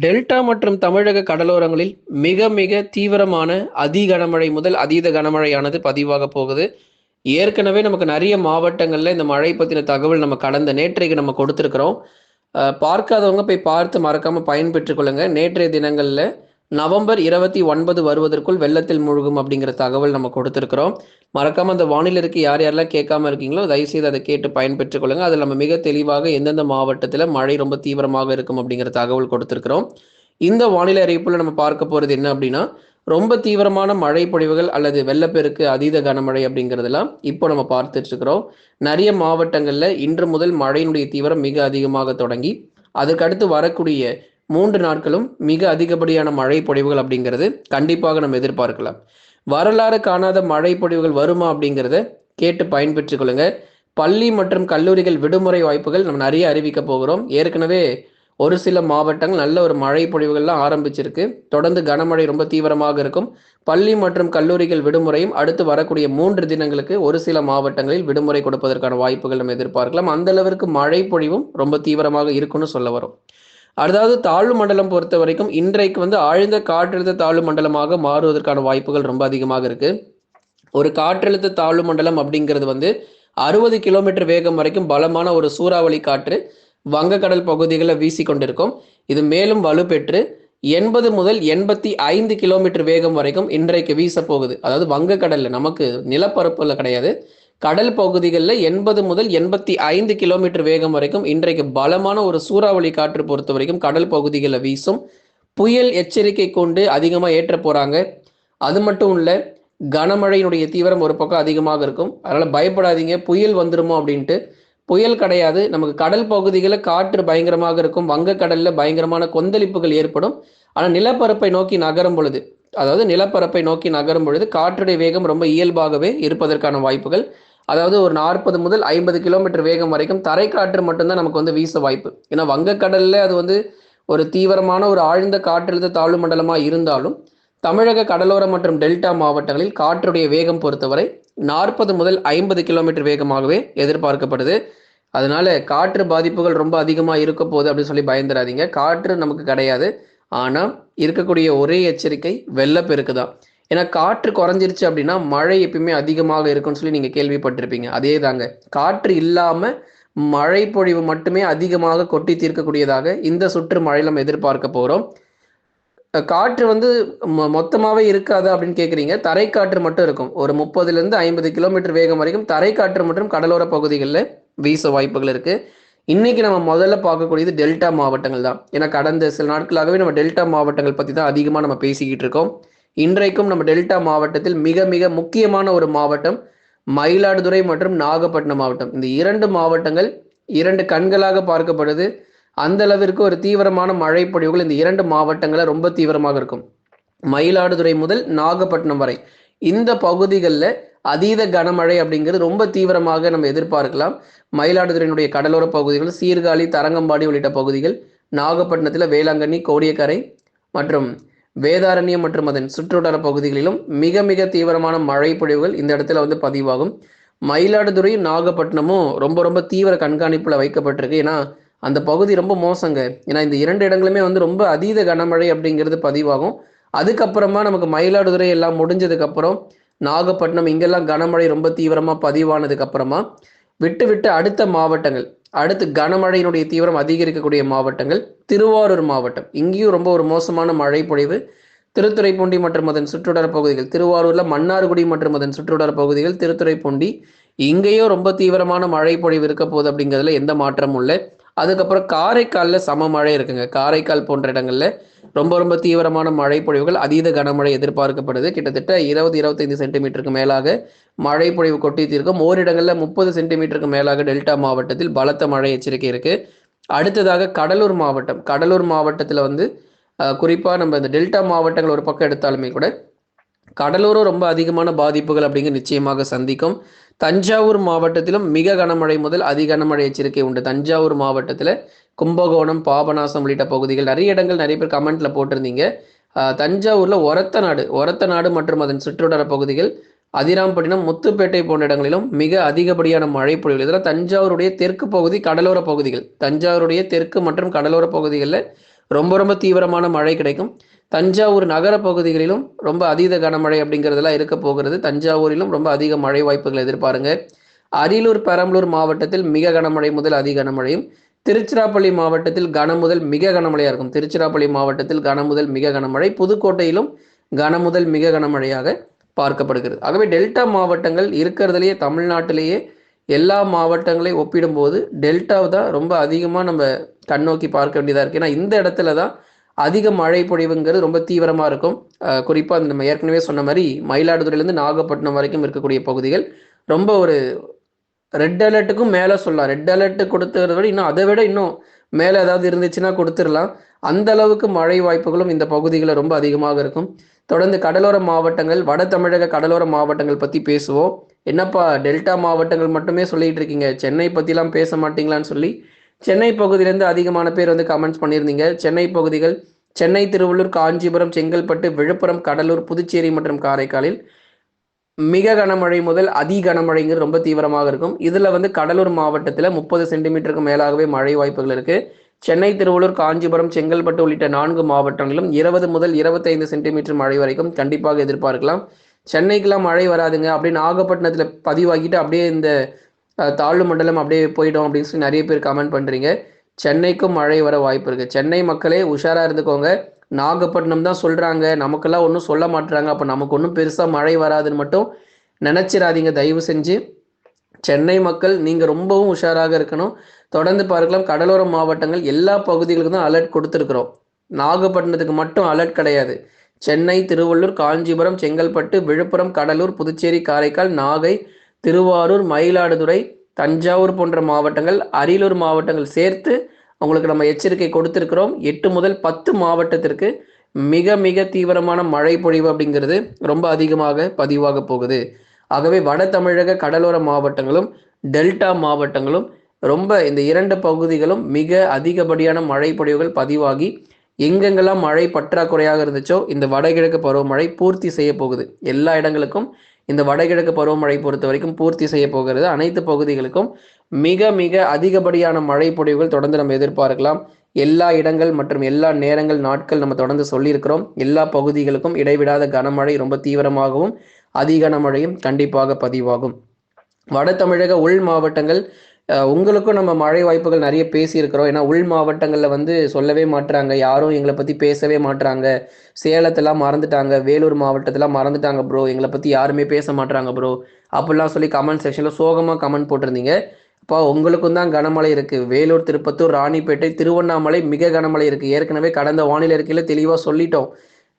Delta மற்றும் தமிழக கடலோரங்களில் மிக மிக தீவிரமான அதி கனமழை முதல் அதீத கனமழையானது பதிவாக போகுது. ஏற்கனவே நமக்கு நிறைய மாவட்டங்களில் இந்த மழை பற்றின தகவல் நம்ம கடந்த நேற்றைக்கு நம்ம கொடுத்துருக்குறோம். பார்க்காதவங்க போய் பார்த்து மறக்காமல் பயன்பெற்றுக்கொள்ளுங்க நேற்றைய தினங்களில் நவம்பர் இருபத்தி ஒன்பது வருவதற்குள் வெள்ளத்தில் மூழ்கும் அப்படிங்கிற தகவல் நம்ம கொடுத்துருக்குறோம். மறக்காம அந்த வானிலருக்கு யார் யாரெல்லாம் கேட்காம இருக்கீங்களோ தயவுசெய்து அதை கேட்டு பயன்பெற்றுக் கொள்ளுங்க. அதில் நம்ம மிக தெளிவாக எந்தெந்த மாவட்டத்தில் மழை ரொம்ப தீவிரமாக இருக்கும் அப்படிங்கிற தகவல் கொடுத்துருக்குறோம். இந்த வானிலை அறிவிப்பில் நம்ம பார்க்க போகிறது என்ன அப்படின்னா ரொம்ப தீவிரமான மழை பொழிவுகள் அல்லது வெள்ளப்பெருக்கு அதீத கனமழை அப்படிங்கிறதெல்லாம் இப்போ நம்ம பார்த்துட்டு இருக்கிறோம் நிறைய மாவட்டங்களில் இன்று முதல் மழையினுடைய தீவிரம் மிக அதிகமாக தொடங்கி அதுக்கடுத்து வரக்கூடிய மூன்று நாட்களும் மிக அதிகப்படியான மழை பொழிவுகள் அப்படிங்கிறது கண்டிப்பாக நம்ம எதிர்பார்க்கலாம். வரலாறு காணாத மழை பொழிவுகள் வருமா அப்படிங்கிறத கேட்டு பயன்பெற்றுக் கொள்ளுங்க. பள்ளி மற்றும் கல்லூரிகள் விடுமுறை வாய்ப்புகள் நம்ம நிறைய அறிவிக்க போகிறோம். ஏற்கனவே ஒரு சில மாவட்டங்கள் நல்ல ஒரு மழை பொழிவுகள்லாம் ஆரம்பிச்சிருக்கு. தொடர்ந்து கனமழை ரொம்ப தீவிரமாக இருக்கும். பள்ளி மற்றும் கல்லூரிகள் விடுமுறையும் அடுத்து வரக்கூடிய மூன்று தினங்களுக்கு ஒரு சில மாவட்டங்களில் விடுமுறை கொடுப்பதற்கான வாய்ப்புகள் நம்ம எதிர்பார்க்கலாம். அந்த அளவிற்கு மழை பொழிவும் ரொம்ப தீவிரமாக இருக்கும்னு சொல்ல வரும் அதாவது தாழ்வு மண்டலம் பொறுத்த வரைக்கும் இன்றைக்கு வந்து ஆழ்ந்த காற்றழுத்த தாழ்வு மண்டலமாக மாறுவதற்கான வாய்ப்புகள் ரொம்ப அதிகமாக இருக்கு. ஒரு காற்றழுத்த தாழ்வு மண்டலம் அப்படிங்கிறது வந்து அறுபது கிலோமீட்டர் வேகம் வரைக்கும் பலமான ஒரு சூறாவளி காற்று வங்கக்கடல் பகுதிகளில் வீசி கொண்டிருக்கும். இது மேலும் வலுப்பெற்று எண்பது முதல் எண்பத்தி ஐந்து கிலோமீட்டர் வேகம் வரைக்கும் இன்றைக்கு வீச போகுது. அதாவது வங்கக்கடல்ல நமக்கு நிலப்பரப்புல கிடையாது. கடல் பகுதிகளில் எண்பது முதல் எண்பத்தி ஐந்து கிலோமீட்டர் வேகம் வரைக்கும் இன்றைக்கு பலமான ஒரு சூறாவளி காற்று பொறுத்த வரைக்கும் கடல் பகுதிகளில் வீசும். புயல் எச்சரிக்கை கொண்டு அதிகமாக ஏற்ற போகிறாங்க அது மட்டும் இல்லை கனமழையினுடைய தீவிரம் ஒரு பக்கம் அதிகமாக இருக்கும். அதனால் பயப்படாதீங்க புயல் வந்துருமோ அப்படின்ட்டு. புயல் கிடையாது. நமக்கு கடல் பகுதிகளில் காற்று பயங்கரமாக இருக்கும். வங்கக்கடலில் பயங்கரமான கொந்தளிப்புகள் ஏற்படும். ஆனால் நிலப்பரப்பை நோக்கி நகரும் பொழுது அதாவது நிலப்பரப்பை நோக்கி நகரும் பொழுது காற்றுடைய வேகம் ரொம்ப இயல்பாகவே இருப்பதற்கான வாய்ப்புகள். அதாவது ஒரு நாற்பது முதல் ஐம்பது கிலோமீட்டர் வேகம் வரைக்கும் தரைக்காற்று மட்டும்தான் நமக்கு வந்து வீச வாய்ப்பு. ஏன்னா வங்கக்கடல்ல அது வந்து ஒரு தீவிரமான ஒரு ஆழ்ந்த காற்றழுத்த தாழ்வு மண்டலமாக இருந்தாலும் தமிழக கடலோர மற்றும் டெல்டா மாவட்டங்களில் காற்றுடைய வேகம் பொறுத்தவரை நாற்பது முதல் ஐம்பது கிலோமீட்டர் வேகமாகவே எதிர்பார்க்கப்படுது. அதனால காற்று பாதிப்புகள் ரொம்ப அதிகமாக இருக்க போகுது அப்படின்னு சொல்லி பயந்துடாதீங்க. காற்று நமக்கு கிடையாது. ஆனால் இருக்கக்கூடிய ஒரே எச்சரிக்கை வெள்ளப்பெருக்கு தான். ஏன்னா காற்று குறைஞ்சிருச்சு அப்படின்னா மழை எப்பயுமே அதிகமாக இருக்கும்னு சொல்லி நீங்கள் கேள்விப்பட்டிருப்பீங்க. அதே தாங்க காற்று இல்லாமல் மழை பொழிவு மட்டுமே அதிகமாக கொட்டி தீர்க்கக்கூடியதாக இந்த சுற்று மழை நம்ம எதிர்பார்க்க போகிறோம் காற்று வந்து மொ மொத்தமாகவே இருக்காது அப்படின்னு கேட்குறீங்க தரைக்காற்று மட்டும் இருக்கும். ஒரு முப்பதுலேருந்து ஐம்பது கிலோமீட்டர் வேகம் வரைக்கும் தரைக்காற்று மற்றும் கடலோர பகுதிகளில் வீச வாய்ப்புகள் இருக்கு. இன்னைக்கு நம்ம முதல்ல பார்க்கக்கூடியது டெல்டா மாவட்டங்கள் தான். ஏன்னா கடந்த சில நாட்களாகவே நம்ம டெல்டா மாவட்டங்கள் பற்றி தான் அதிகமாக நம்ம பேசிக்கிட்டு இருக்கோம். இன்றைக்கும் நம்ம டெல்டா மாவட்டத்தில் மிக மிக முக்கியமான ஒரு மாவட்டம் மயிலாடுதுறை மற்றும் நாகப்பட்டினம் மாவட்டம். இந்த இரண்டு மாவட்டங்கள் இரண்டு கண்களாக பார்க்கப்படுது. அந்த அளவிற்கு ஒரு தீவிரமான மழைப்பொழிவுகள் இந்த இரண்டு மாவட்டங்களில் ரொம்ப தீவிரமாக இருக்கும். மயிலாடுதுறை முதல் நாகப்பட்டினம் வரை. இந்த பகுதிகளில் அதீத கனமழை அப்படிங்கிறது ரொம்ப தீவிரமாக நம்ம எதிர்பார்க்கலாம். மயிலாடுதுறையினுடைய கடலோர பகுதிகள் சீர்காழி தரங்கம்பாடி உள்ளிட்ட பகுதிகள் நாகப்பட்டினத்தில் வேளாங்கண்ணி கோடியக்கரை மற்றும் வேதாரண்யம் மற்றும் அதன் சுற்றுவட்டார பகுதிகளிலும் மிக மிக தீவிரமான மழை பொழிவுகள் இந்த இடத்துல வந்து பதிவாகும். மயிலாடுதுறையும் நாகப்பட்டினமும் ரொம்ப ரொம்ப தீவிர கண்காணிப்புல வைக்கப்பட்டிருக்கு. ஏன்னா அந்த பகுதி ரொம்ப மோசங்க. ஏன்னா இந்த இரண்டு இடங்களுமே வந்து ரொம்ப அதீத கனமழை அப்படிங்கிறது பதிவாகும். அதுக்கப்புறமா நமக்கு மயிலாடுதுறை எல்லாம் முடிஞ்சதுக்கு அப்புறம் நாகப்பட்டினம் இங்கெல்லாம் கனமழை ரொம்ப தீவிரமா பதிவானதுக்கு அப்புறமா விட்டு விட்டு அடுத்த மாவட்டங்கள் அடுத்து கனமழையினுடைய தீவிரம் அதிகரிக்கக்கூடிய மாவட்டங்கள் திருவாரூர் மாவட்டம். இங்கேயும் ரொம்ப ஒரு மோசமான மழை பொழிவு. திருத்துறைப்பூண்டி மற்றும் அதன் சுற்றுவட்டார பகுதிகள் திருவாரூர்ல மன்னார்குடி மற்றும் அதன் சுற்றுவட்டார பகுதிகள் திருத்துறைப்பூண்டி. இங்கேயும் ரொம்ப தீவிரமான மழை பொழிவு இருக்க போகுது அப்படிங்கிறதுல எந்த மாற்றமும் இல்லை. அதுக்கப்புறம் காரைக்கால்ல சம மழை இருக்குங்க. காரைக்கால் போன்ற இடங்கள்ல ரொம்ப ரொம்ப தீவிரமான மழை பொழிவுகள் அதீத கனமழை எதிர்பார்க்கப்படுது. கிட்டத்தட்ட இருபது இருபத்தைந்து சென்டிமீட்டருக்கு மேலாக மழை பொழிவு கொட்டி தீர்க்கும் ஓரிடங்களில் முப்பது சென்டிமீட்டருக்கு மேலாக டெல்டா மாவட்டத்தில் பலத்த மழை எச்சரிக்கை இருக்கு. அடுத்ததாக கடலூர் மாவட்டம். கடலூர் மாவட்டத்தில் வந்து குறிப்பாக நம்ம இந்த டெல்டா மாவட்டங்கள் ஒரு பக்கம் எடுத்தாலுமே கூட கடலூரும் ரொம்ப அதிகமான பாதிப்புகள் அப்படிங்கிற நிச்சயமாக சந்திக்கும். தஞ்சாவூர் மாவட்டத்திலும் மிக கனமழை முதல் அதி கனமழை எச்சரிக்கை உண்டு. தஞ்சாவூர் மாவட்டத்தில் கும்பகோணம் பாபநாசம் உள்ளிட்ட பகுதிகள் நிறைய இடங்கள் நிறைய பேர் கமெண்ட்ல போட்டிருந்தீங்க. தஞ்சாவூர்ல ஒரத்த நாடு ஒரத்த நாடு மற்றும் அதன் சுற்றுவட்டார பகுதிகள் அதிராம்பட்டினம் முத்துப்பேட்டை போன்ற இடங்களிலும் மிக அதிகப்படியான மழை பொழிவு இதெல்லாம் தஞ்சாவூருடைய தெற்கு பகுதி கடலோர பகுதிகள். தஞ்சாவூருடைய தெற்கு மற்றும் கடலோர பகுதிகளில் ரொம்ப ரொம்ப தீவிரமான மழை கிடைக்கும். தஞ்சாவூர் நகர பகுதிகளிலும் ரொம்ப அதீத கனமழை அப்படிங்கிறதெல்லாம் இருக்க போகிறது. தஞ்சாவூரிலும் ரொம்ப அதிக மழை வாய்ப்புகள் எதிர்பாருங்க. அரியலூர் பெரம்பலூர் மாவட்டத்தில் மிக கனமழை முதல் அதிக கனமழையும் திருச்சிராப்பள்ளி மாவட்டத்தில் கன முதல் மிக கனமழையாக இருக்கும். திருச்சிராப்பள்ளி மாவட்டத்தில் கன முதல் மிக கனமழை புதுக்கோட்டையிலும் கன முதல் மிக கனமழையாக பார்க்கப்படுகிறது. ஆகவே டெல்டா மாவட்டங்கள் இருக்கிறதுலையே தமிழ்நாட்டிலேயே எல்லா மாவட்டங்களையும் ஒப்பிடும்போது டெல்டாவை தான் ரொம்ப அதிகமாக நம்ம கண்ணோக்கி பார்க்க வேண்டியதாக இருக்குது ஏன்னா இந்த இடத்துல தான் அதிக மழை பொழிவுங்கிறது ரொம்ப தீவிரமாக இருக்கும். குறிப்பாக நம்ம ஏற்கனவே சொன்ன மாதிரி மயிலாடுதுறையிலேருந்து நாகப்பட்டினம் வரைக்கும் இருக்கக்கூடிய பகுதிகள் ரொம்ப ஒரு ரெட் அலர்ட்டுக்கும் மேலே சொல்லலாம். ரெட் அலர்ட் கொடுத்ததை விட இன்னும் அதை விட இன்னும் மேலே ஏதாவது இருந்துச்சுன்னா கொடுத்துடலாம். அந்த அளவுக்கு மழை வாய்ப்புகளும் இந்த பகுதிகளில் ரொம்ப அதிகமாக இருக்கும். தொடர்ந்து கடலோர மாவட்டங்கள் வட தமிழக கடலோர மாவட்டங்கள் பற்றி பேசுவோம். என்னப்பா டெல்டா மாவட்டங்கள் மட்டுமே சொல்லிட்டு இருக்கீங்க. சென்னை பற்றிலாம் பேச மாட்டீங்களான்னு சொல்லி சென்னை பகுதியிலேருந்து அதிகமான பேர் வந்து கமெண்ட்ஸ் பண்ணியிருந்தீங்க. சென்னை பகுதிகள் சென்னை திருவள்ளூர் காஞ்சிபுரம் செங்கல்பட்டு விழுப்புரம் கடலூர் புதுச்சேரி மற்றும் காரைக்காலில் மிக கனமழை முதல் அதி கனமழைங்கிறது ரொம்ப தீவிரமாக இருக்கும். இதில் வந்து கடலூர் மாவட்டத்தில் முப்பது சென்டிமீட்டருக்கு மேலாகவே மழை வாய்ப்புகள் இருக்குது சென்னை திருவள்ளூர் காஞ்சிபுரம் செங்கல்பட்டு உள்ளிட்ட நான்கு மாவட்டங்களிலும் இருபது முதல் இருபத்தைந்து சென்டிமீட்டர் மழை வரைக்கும் கண்டிப்பாக எதிர்பார்க்கலாம். சென்னைக்கெல்லாம் மழை வராதுங்க. அப்படின்னு நாகப்பட்டினத்தில் பதிவாகிட்டு அப்படியே இந்த தாழ்வு மண்டலம் அப்படியே போயிடும் அப்படின்னு சொல்லி நிறைய பேர் கமெண்ட் பண்ணுறீங்க சென்னைக்கும் மழை வர வாய்ப்பு இருக்குது சென்னை மக்களே உஷாராக இருந்துக்கோங்க. நாகப்பட்டினம் தான் சொல்கிறாங்க நமக்கெல்லாம் ஒன்றும் சொல்ல மாட்டுறாங்க. அப்போ நமக்கு ஒன்றும் பெருசாக மழை வராதுன்னு மட்டும் நினச்சிடாதீங்க தயவு செஞ்சு சென்னை மக்கள் நீங்கள் ரொம்பவும் உஷாராக இருக்கணும். தொடர்ந்து பார்க்கலாம். கடலோர மாவட்டங்கள் எல்லா பகுதிகளுக்கும் தான் அலர்ட் கொடுத்துருக்குறோம். நாகப்பட்டினத்துக்கு மட்டும் அலர்ட் கிடையாது. சென்னை திருவள்ளூர் காஞ்சிபுரம் செங்கல்பட்டு விழுப்புரம் கடலூர் புதுச்சேரி காரைக்கால் நாகை திருவாரூர் மயிலாடுதுறை தஞ்சாவூர் போன்ற மாவட்டங்கள் அரியலூர் மாவட்டங்கள் சேர்த்து அவங்களுக்கு நம்ம எச்சரிக்கை கொடுத்துருக்கிறோம். எட்டு முதல் பத்து மாவட்டத்திற்கு மிக மிக தீவிரமான மழை பொழிவு அப்படிங்கிறது ரொம்ப அதிகமாக பதிவாக போகுது. ஆகவே வட தமிழக கடலோர மாவட்டங்களும் டெல்டா மாவட்டங்களும் ரொம்ப இந்த இரண்டு பகுதிகளும் மிக அதிகப்படியான மழை பொழிவுகள் பதிவாகி எங்கெங்கெல்லாம் மழை பற்றாக்குறையாக இருந்துச்சோ இந்த வடகிழக்கு பருவமழை பூர்த்தி செய்ய போகுது. எல்லா இடங்களுக்கும் இந்த வடகிழக்கு பருவமழை பொறுத்த வரைக்கும் பூர்த்தி செய்ய போகிறது. அனைத்து பகுதிகளுக்கும் மிக மிக அதிகப்படியான மழை பொழிவுகள் தொடர்ந்து நம்ம எதிர்பார்க்கலாம். எல்லா இடங்கள் மற்றும் எல்லா நேரங்கள் நாட்கள் நம்ம தொடர்ந்து சொல்லியிருக்கிறோம். எல்லா பகுதிகளுக்கும் இடைவிடாத கனமழை ரொம்ப தீவிரமாகவும் அதிகனமழையும் கண்டிப்பாக பதிவாகும். வட தமிழக உள் மாவட்டங்கள் உங்களுக்கும் நம்ம மழை வாய்ப்புகள் நிறைய பேசியிருக்கிறோம். ஏன்னா உள் மாவட்டங்களில் வந்து சொல்லவே மாட்டுறாங்க யாரும் எங்களை பற்றி பேசவே மாட்டுறாங்க சேலத்தெல்லாம் மறந்துட்டாங்க. வேலூர் மாவட்டத்தெல்லாம் மறந்துட்டாங்க ப்ரோ எங்களை பற்றி யாருமே பேச மாட்டுறாங்க ப்ரோ அப்படிலாம் சொல்லி கமெண்ட் செக்ஷனில் சோகமாக கமெண்ட் போட்டிருந்தீங்க. அப்போ உங்களுக்கும் தான் கனமழை இருக்குது வேலூர் திருப்பத்தூர் ராணிப்பேட்டை திருவண்ணாமலை மிக கனமழை இருக்குது ஏற்கனவே கடந்த வானிலை இருக்கையில் தெளிவாக சொல்லிட்டோம்.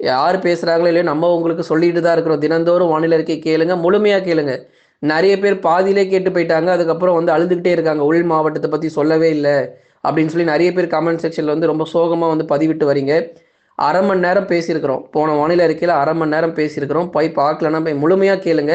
யார் பேசுகிறாங்களோ இல்லையோ நம்ம உங்களுக்கு சொல்லிட்டு தான் இருக்கிறோம். தினந்தோறும் வானிலை இருக்கை கேளுங்க. முழுமையாக கேளுங்க. நிறைய பேர் பாதியிலே கேட்டு போயிட்டாங்க. அதுக்கப்புறம் வந்து அழுதுகிட்டே இருக்காங்க. உள் மாவட்டத்தை பற்றி சொல்லவே இல்லை அப்படின்னு சொல்லி நிறைய பேர் கமெண்ட் செக்ஷனில் வந்து ரொம்ப சோகமாக வந்து பதிவிட்டு வரீங்க. அரை மணி நேரம் பேசியிருக்கிறோம். போன வானிலை அறிக்கையில் அரை மணி நேரம் பேசியிருக்கிறோம். போய் பார்க்கலன்னா போய் முழுமையாக கேளுங்க.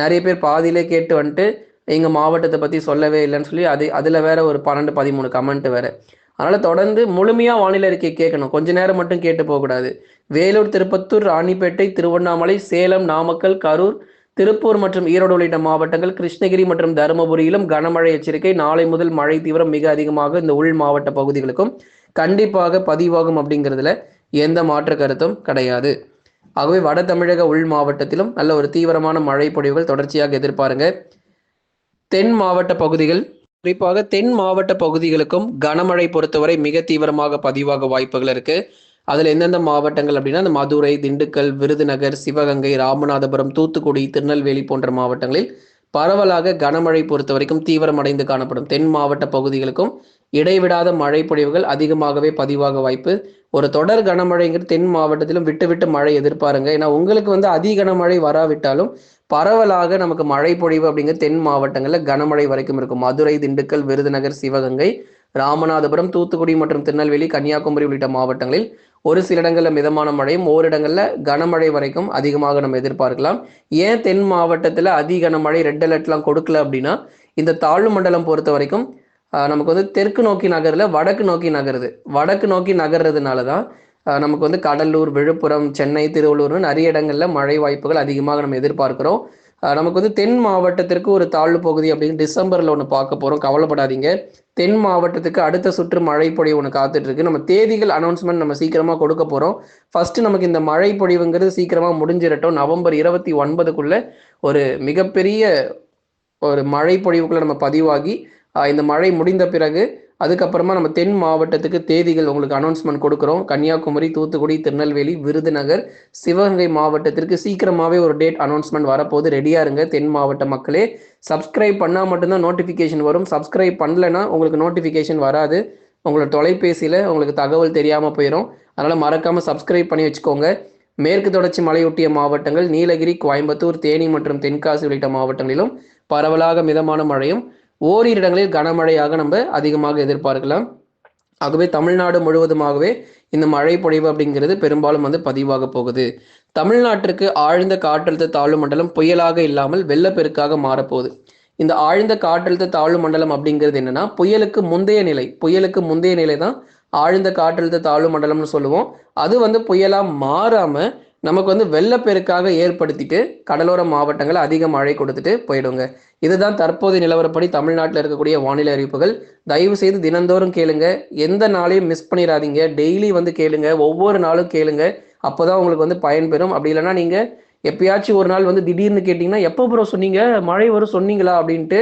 நிறைய பேர் பாதியிலே கேட்டு வந்துட்டு எங்கள் மாவட்டத்தை பற்றி சொல்லவே இல்லைன்னு சொல்லி அது அதில் வேற ஒரு பன்னெண்டு பதிமூணு கமெண்ட் வேறு. அதனால் தொடர்ந்து முழுமையாக வானிலை அறிக்கை கேட்கணும். கொஞ்ச நேரம் மட்டும் கேட்டு போகக்கூடாது. வேலூர் திருப்பத்தூர் ராணிப்பேட்டை திருவண்ணாமலை சேலம் நாமக்கல் கரூர் திருப்பூர் மற்றும் ஈரோடு உள்ளிட்ட மாவட்டங்கள் கிருஷ்ணகிரி மற்றும் தருமபுரியிலும் கனமழை எச்சரிக்கை நாளை முதல் மழை தீவிரம் மிக அதிகமாக இந்த உள் மாவட்ட பகுதிகளுக்கும் கண்டிப்பாக பதிவாகும் அப்படிங்கிறதுல எந்த மாற்று கருத்தும் கிடையாது. ஆகவே வட தமிழக உள் மாவட்டத்திலும் நல்ல ஒரு தீவிரமான மழை பொழிவுகள் தொடர்ச்சியாக எதிர்பாருங்க. தென் மாவட்ட பகுதிகள் குறிப்பாக தென் மாவட்ட பகுதிகளுக்கும் கனமழை பொறுத்தவரை மிக தீவிரமாக பதிவாக வாய்ப்புகள் இருக்கு. அதில் எந்தெந்த மாவட்டங்கள் அப்படின்னா இந்த மதுரை திண்டுக்கல் விருதுநகர் சிவகங்கை ராமநாதபுரம் தூத்துக்குடி திருநெல்வேலி போன்ற மாவட்டங்களில் பரவலாக கனமழை பொறுத்த வரைக்கும் தீவிரமடைந்து காணப்படும். தென் மாவட்ட பகுதிகளுக்கும் இடைவிடாத மழை பொழிவுகள் அதிகமாகவே பதிவாக வாய்ப்பு. ஒரு தொடர் கனமழைங்கிறது தென் மாவட்டத்திலும் விட்டு விட்டு மழை எதிர்பாருங்க. ஏன்னா உங்களுக்கு வந்து அதிக கனமழை வராவிட்டாலும் பரவலாக நமக்கு மழை பொழிவு அப்படிங்கிற தென் மாவட்டங்களில் கனமழை வரைக்கும் இருக்கும். மதுரை திண்டுக்கல் விருதுநகர் சிவகங்கை ராமநாதபுரம் தூத்துக்குடி மற்றும் திருநெல்வேலி கன்னியாகுமரி உள்ளிட்ட மாவட்டங்களில் ஒரு சில இடங்களில் மிதமான மழையும் ஓரிடங்களில் கனமழை வரைக்கும் அதிகமாக நம்ம எதிர்பார்க்கலாம். ஏன் தென் மாவட்டத்தில் அதி கனமழை ரெட் அலர்ட்லாம் கொடுக்கல அப்படின்னா இந்த தாழ்வு மண்டலம் பொறுத்த வரைக்கும் நமக்கு வந்து தெற்கு நோக்கி நகரில் வடக்கு நோக்கி நகருது. வடக்கு நோக்கி நகர்றதுனால தான் நமக்கு வந்து கடலூர் விழுப்புரம் சென்னை திருவள்ளூர்னு நிறைய இடங்களில் மழை வாய்ப்புகள் அதிகமாக நம்ம எதிர்பார்க்கிறோம். நமக்கு வந்து தென் மாவட்டத்திற்கு ஒரு தாழ்வு பகுதி அப்படின்னு டிசம்பரில் ஒன்று பார்க்க போகிறோம் கவலைப்படாதீங்க. தென் மாவட்டத்துக்கு அடுத்த சுற்று மழை பொழிவு ஒன்று காத்துட்டு இருக்கு நம்ம தேதிகள் அனௌன்ஸ்மெண்ட் நம்ம சீக்கிரமாக கொடுக்க போகிறோம் ஃபர்ஸ்ட் நமக்கு இந்த மழை பொழிவுங்கிறது சீக்கிரமாக முடிஞ்சிடட்டும் நவம்பர் இருபத்தி ஒன்பதுக்குள்ள ஒரு மிகப்பெரிய ஒரு மழைப்பொழிவுக்குள்ள நம்ம பதிவாகி இந்த மழை முடிந்த பிறகு அதுக்கப்புறமா நம்ம தென் மாவட்டத்துக்கு தேதிகள் உங்களுக்கு அனௌன்ஸ்மெண்ட் கொடுக்குறோம். கன்னியாகுமரி தூத்துக்குடி திருநெல்வேலி விருதுநகர் சிவகங்கை மாவட்டத்திற்கு சீக்கிரமாகவே ஒரு டேட் அனௌன்ஸ்மெண்ட் வரப்போகுது. ரெடியாக இருங்க தென் மாவட்ட மக்களே. சப்ஸ்கிரைப் பண்ணால் மட்டும்தான் நோட்டிஃபிகேஷன் வரும். சப்ஸ்கிரைப் பண்ணலைன்னா உங்களுக்கு நோட்டிஃபிகேஷன் வராது. உங்களோட தொலைபேசியில் உங்களுக்கு தகவல் தெரியாமல் போயிடும் அதனால் மறக்காமல் சப்ஸ்கிரைப் பண்ணி வச்சுக்கோங்க. மேற்கு தொடர்ச்சி மலையொட்டிய மாவட்டங்கள் நீலகிரி கோயம்புத்தூர் தேனி மற்றும் தென்காசி உள்ளிட்ட மாவட்டங்களிலும் பரவலாக மிதமான மழையும் ஓரிரு இடங்களில் கனமழையாக நம்ம அதிகமாக எதிர்பார்க்கலாம். ஆகவே தமிழ்நாடு முழுவதுமாகவே இந்த மழை பொழிவு அப்படிங்கிறது பெரும்பாலும் வந்து பதிவாக போகுது. தமிழ்நாட்டிற்கு ஆழ்ந்த காற்றழுத்த தாழ்வு மண்டலம் புயலாக இல்லாமல் வெள்ளப்பெருக்காக மாறப்போகுது. இந்த ஆழ்ந்த காற்றழுத்த தாழ்வு மண்டலம் அப்படிங்கிறது என்னன்னா புயலுக்கு முந்தைய நிலை புயலுக்கு முந்தைய நிலை தான் ஆழ்ந்த காற்றழுத்த தாழ்வு மண்டலம்னு சொல்லுவோம். அது வந்து புயலாக மாறாமல் நமக்கு வந்து வெள்ளப்பெருக்காக ஏற்படுத்திட்டு கடலோர மாவட்டங்களை அதிக மழை கொடுத்துட்டு போயிடுங்க. இதுதான் தற்போதைய நிலவரப்படி தமிழ்நாட்டில் இருக்கக்கூடிய வானிலை அறிவிப்புகள். தயவு செய்து தினந்தோறும் கேளுங்க. எந்த நாளையும் மிஸ் பண்ணிடாதீங்க. டெய்லி வந்து கேளுங்க. ஒவ்வொரு நாளும் கேளுங்க. அப்போதான் உங்களுக்கு வந்து பயன்பெறும் அப்படி இல்லைன்னா நீங்க எப்பயாச்சும் ஒரு நாள் வந்து திடீர்னு கேட்டிங்கன்னா எப்போ ப்ரோ சொன்னீங்க? மழை வரும் சொன்னீங்களா? அப்படின்ட்டு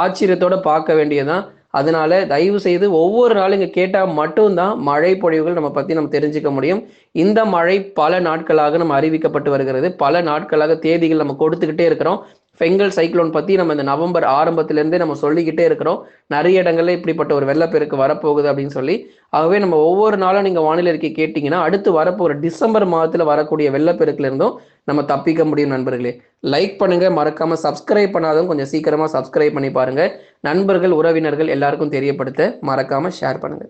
ஆச்சரியத்தோட பார்க்க வேண்டியதுதான். அதனால தயவு செய்து ஒவ்வொரு நாளும் இங்கே கேட்டால் மட்டும்தான் மழை பொழிவுகள் நம்ம பற்றி நம்ம தெரிஞ்சுக்க முடியும். இந்த மழை பல நாட்களாக நம்ம அறிவிக்கப்பட்டு வருகிறது. பல நாட்களாக தேதிகள் நம்ம கொடுத்துக்கிட்டே இருக்கிறோம். பெங்கல் சைக்ளோன் பற்றி நம்ம இந்த நவம்பர் ஆரம்பத்திலேருந்தே நம்ம சொல்லிக்கிட்டே இருக்கிறோம். நிறைய இடங்கள்ல இப்படிப்பட்ட ஒரு வெள்ளப்பெருக்கு வரப்போகுது அப்படின்னு சொல்லி. ஆகவே நம்ம ஒவ்வொரு நாளும் நீங்கள் வானிலை அறிக்கை கேட்டிங்கன்னா அடுத்து வரப்போகிற டிசம்பர் மாதத்தில் வரக்கூடிய வெள்ளப்பெருக்குல இருந்தும் நம்ம தப்பிக்க முடியும் நண்பர்களே. லைக் பண்ணுங்க மறக்காம சப்ஸ்கிரைப் பண்ணாதவங்க கொஞ்சம் சீக்கிரமா சப்ஸ்கிரைப் பண்ணி பாருங்க. நண்பர்கள் உறவினர்கள் எல்லாருக்கும் தெரியப்படுத்த மறக்காம ஷேர் பண்ணுங்க.